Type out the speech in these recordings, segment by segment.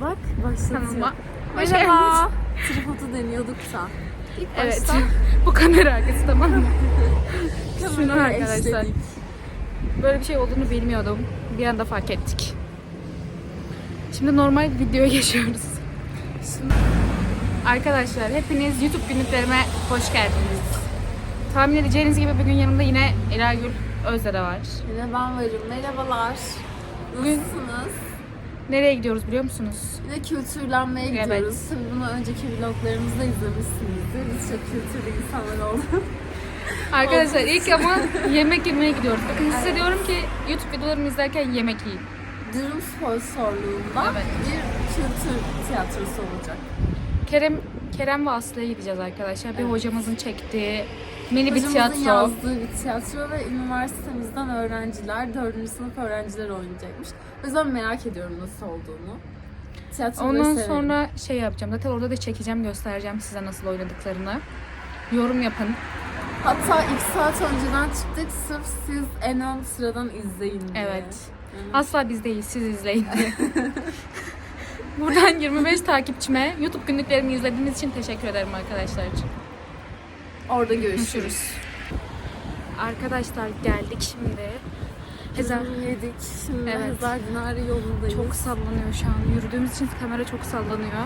Bak başlatıyor. Kanalıma hoş Merhaba. Tripodu deniyorduk da. İlk Evet. başta Bu kamera arkası tamam mı? Şunu arkadaşlar. eşledik. Böyle bir şey olduğunu bilmiyordum. Bir anda fark ettik. Şimdi normal videoya geçiyoruz. Şimdi Arkadaşlar hepiniz YouTube günlüklerime hoş geldiniz. Tahmin edeceğiniz gibi bugün yanımda yine Ela Gül Özdere var. yine ben varım. Merhabalar. Nasılsınız? Nereye gidiyoruz biliyor musunuz? Yine kültürlenmeye Evet. gidiyoruz. Tabii bunu önceki vloglarımızda izlemişsinizdir. Biz çok kültürlü insanlar olduk. Arkadaşlar ilk ama yemek yemeye gidiyoruz. Bakın size diyorum ki YouTube videolarımı izlerken yemek yiyin. Durum sponsorluğunda Evet. bir kültür tiyatrosu olacak. Kerem Kerem ve Aslı'ya gideceğiz arkadaşlar. Bir Evet. hocamızın çektiği mini bir tiyatro. yazdığı bir tiyatro ve üniversitemizden öğrenciler, 4. sınıf öğrenciler oynayacakmış. O yüzden merak ediyorum nasıl olduğunu. Tiyatroyu Ondan severim. sonra şey yapacağım. Zaten orada da çekeceğim, göstereceğim size nasıl oynadıklarını. Yorum yapın. Hatta ilk saat önceden çıktık sırf siz en ön sıradan izleyin diye. Evet. Asla biz değil, siz izleyin diye. Buradan 25 takipçime YouTube günlüklerimi izlediğiniz için teşekkür ederim arkadaşlar. Orada görüşürüz. Arkadaşlar geldik şimdi. Hezar yedik. Şimdi Evet. Hezar Dinari yolundayız. çok sallanıyor şu an. Yürüdüğümüz için kamera çok sallanıyor.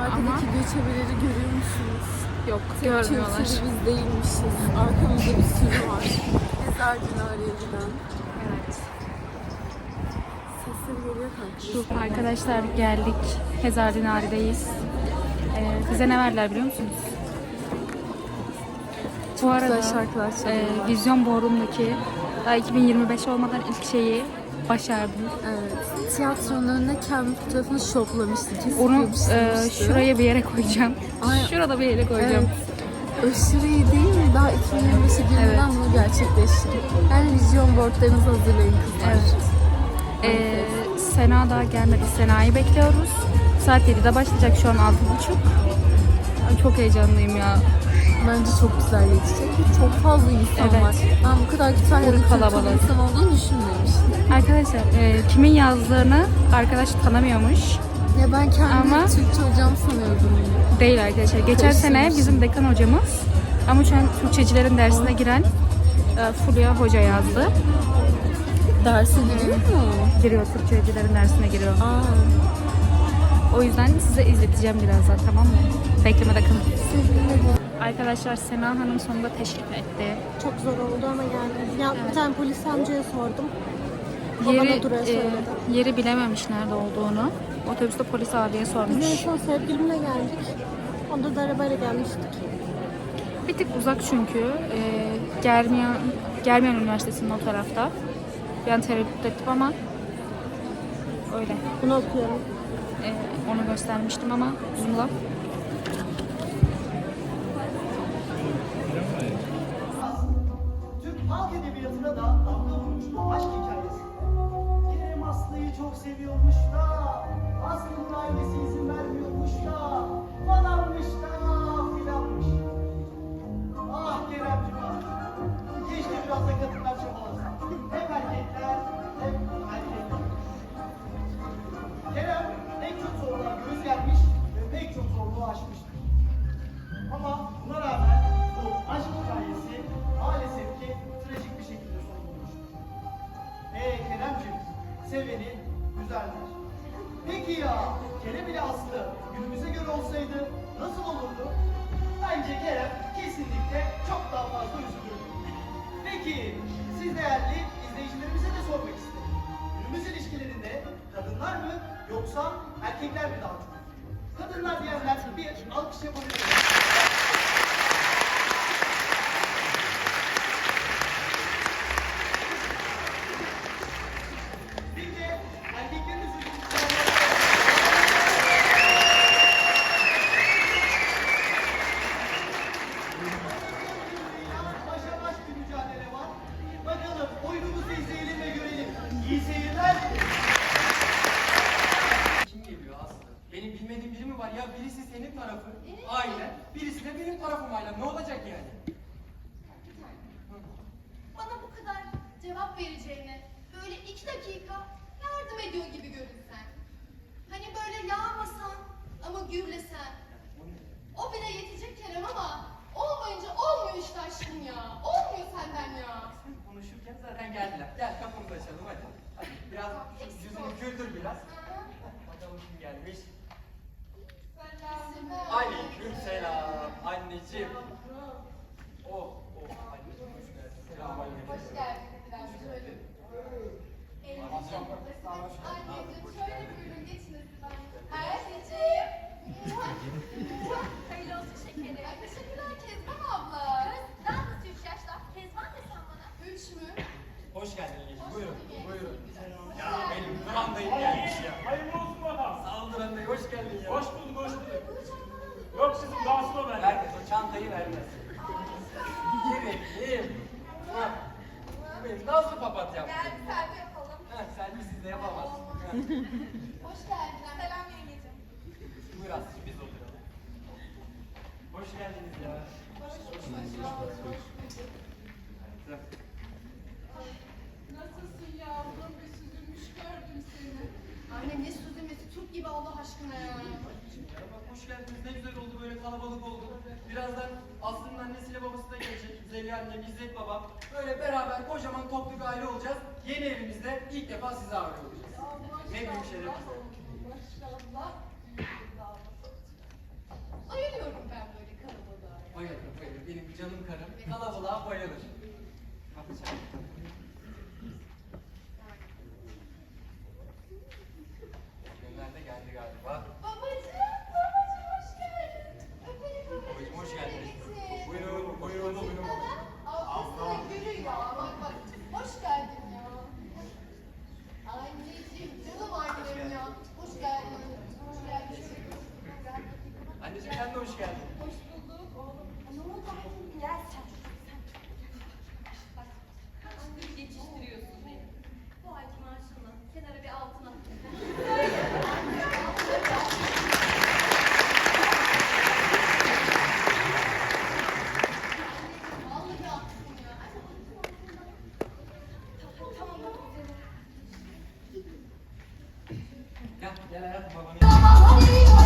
Arkadaki ama- göçebeleri görüyor musunuz? Yok, Tek görmüyorlar. kültürü biz değilmişiz. Arkamızda bir sürü var. Hezar Dinari'ye giden. Evet. Sesleri geliyor kanka. Şu arkadaşlar geldik. Hezar Dinari'deyiz. Ee, bize ne verdiler biliyor musunuz? Bu arada Güzel şarkılar e, Vizyon Ballroom'daki daha 2025 olmadan ilk şeyi başardım. Evet. Tiyatronun önüne kendi fotoğrafını şoplamıştı. Onu e, şuraya bir yere koyacağım. Ay- Şurada bir yere koyacağım. Evet. Aşırı iyi değil mi? Daha 2025'e girmeden Evet. bunu gerçekleştirin. Yani vizyon boardlarınızı hazırlayın kızlar. Evet. Ee, Sena daha gelmedi. Sena'yı bekliyoruz. Saat 7'de başlayacak şu an 6.30. Ay, Çok heyecanlıyım ya. Bence çok güzel geçecek. Çok fazla insan Evet. var. Ben bu kadar güzel ya da kalabalık. insan olduğunu düşünmemiştim. Arkadaşlar e, kimin yazdığını arkadaş tanımıyormuş. Ya ben kendimi Ama- Türkçe hocam sanıyordum. Değil arkadaşlar. Geçen sene bizim dekan hocamız ama şu an Türkçecilerin dersine giren e, Fulya Hoca yazdı. Derse giriyor mu? Giriyor Türkçecilerin dersine giriyor. Aa. O yüzden size izleteceğim birazdan tamam mı? Beklemede kalın. Sevgili Arkadaşlar Sena Hanım sonunda teşrif etti. Çok zor oldu ama geldi. Ya bir tane polis amcaya sordum. O Yeri, e, yeri bilememiş nerede olduğunu. Otobüste polis abiye Biz en sormuş. son sevgilimle geldik. Onda da arabayla gelmiştik. Bir tık uzak çünkü. E, Germiyan, Germiyan Üniversitesi'nin o tarafta. An tereddüt ettim ama öyle. Bunu okuyorum. E, onu göstermiştim ama. Türk seviyormuş da, Aslı'nın ailesi izin vermiyormuş da, falanmış yoksa erkekler mi daha çok? Kadınlar diyenler bir alkış yapabilir Gel kapımızı açalım hadi. Hadi biraz yüzünü güldür biraz. Bakalım kim gelmiş. Aleyküm selam anneciğim. Oh, oh anneciğim hoş geldin. Selam Hoş geldiniz biraz şöyle. Elinizi Anneciğim şöyle buyurun geçiniz lütfen. Anneciğim. Hayırlı olsun şekerim. Ay teşekkürler Kezban abla. Kız daha nasıl üç yaşta? Kezban ne sen bana? Üç mü? Hoş geldin Yengeciğim. Buyurun, buyurun. Ya benim Duran dayım gelmiş ya. Hayırlı olsun bakalım. Sağ ol Duran dayı, hoş geldin ya. Hoş bulduk, hoş bulduk. Yok sizin dansın o bende. Vermez, Ha, Benim nasıl papatyam? Gel bir selfie yapalım. Ha, sen de siz de yapamazsın. Ha, Hoş geldin. Selam yengeciğim. Buyur Aslı'cığım biz oturalım. Hoş geldiniz ya. Hoş Nasılsın yavrum? Bir süzülmüş gördüm seni. Anne ne süzülmesi? Türk gibi Allah aşkına ya. Hoş geldiniz. Ne güzel oldu böyle kalabalık oldu. Birazdan Aslı'nın annesiyle babası da gelecek. Zeliha annem, İzzet babam. Böyle beraber kocaman toplu bir aile olacağız. Yeni evimizde ilk defa sizi ağırlayacağız. Ne büyük şeref. Maşallah. Bayılıyorum ben böyle kalabalığa. Bayılır, bayılır. Benim canım karım kalabalığa bayılır. Kapı çal. Günler de geldi galiba. Babacığım, babacığım hoş geldin. Öpelim Babacığım hoş geldiniz. Anneciğim. Buyurun, buyurun, buyurun. Ablası gülü ya. Bak bak. Hoş geldin ya. Anneciğim, canım annem ya. Hoş geldin. Hoş geldin. Gel. Anneciğim sen de hoş geldin. Hoş bulduk. Ne oldu anneciğim? Gel sen. Bak, kaçtırı geçiştiriyorsun beni. Bu ayki maaşını kenara bir altına. Vallahi attım ya. Tamam, tamam. Gel, gel hayatım babanı. Bulaşık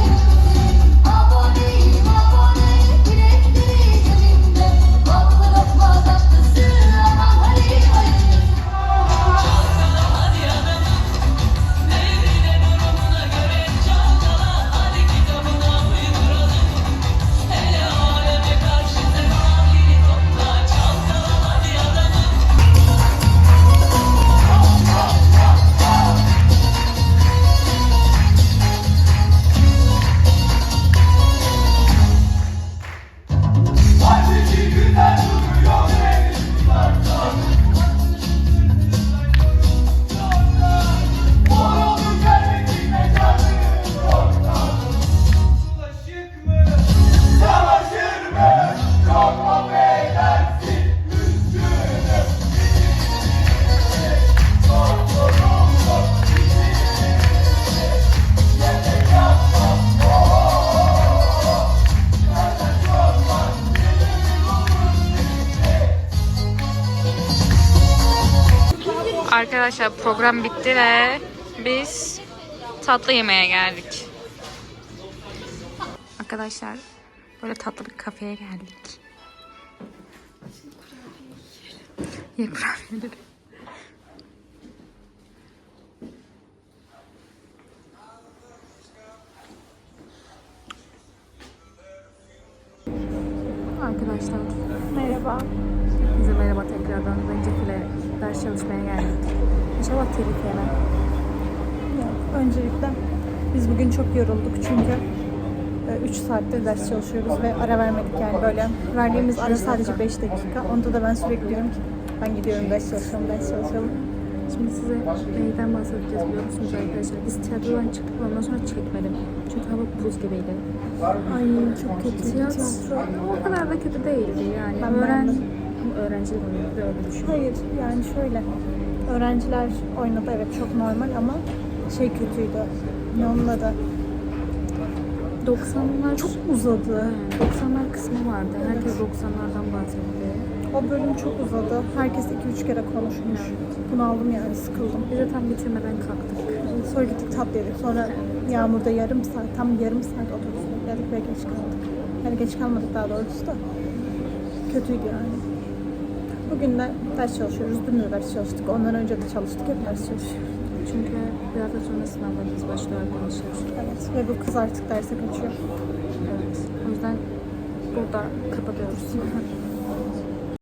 Arkadaşlar program bitti ve biz tatlı yemeğe geldik. Arkadaşlar böyle tatlı bir kafeye geldik. Ye kurabiyeleri. Arkadaşlar Merhaba. Bize merhaba tekrardan. Zencefile ders çalışmaya geldik. İnşallah telif yemem. Öncelikle biz bugün çok yorulduk çünkü 3 saattir ders çalışıyoruz ve ara vermedik yani böyle. Verdiğimiz ara sadece 5 dakika. Onda da ben sürekli diyorum ki ben gidiyorum ders çalışıyorum, ders çalışalım. Şimdi size neyden bahsedeceğiz biliyor musunuz arkadaşlar? Biz tiyatrodan çıktık ondan sonra çekmedim. Çünkü hava buz gibiydi. Ay çok kötü. Tiyatro o kadar da kötü değildi yani. Ben Öğren... Ama öğrenciler de öyle düşün. Hayır yani şöyle. Öğrenciler oynadı evet çok normal ama şey kötüydü. Ne onun adı? 90'lar Çok uzadı. 90'lar kısmı vardı. Herkes 90'lardan bahsetti. O bölüm çok uzadı. Herkes 2-3 kere konuşmuş. Bunu aldım yani sıkıldım. Biz de tam bitirmeden kalktık. Sonra gittik tatlı yedik. Sonra yağmurda yarım saat, tam yarım saat bekledik ve geç kaldık. Yani geç kalmadık daha doğrusu da. Kötüydü yani. Bugün de ders çalışıyoruz. Dün de ders çalıştık. Ondan önce de çalıştık. Hep ders çalışıyoruz. Çünkü bir hafta sonra sınavlarımız başlıyor arkadaşlar. Evet. Ve bu kız artık derse kaçıyor. Evet. O yüzden burada kapatıyoruz.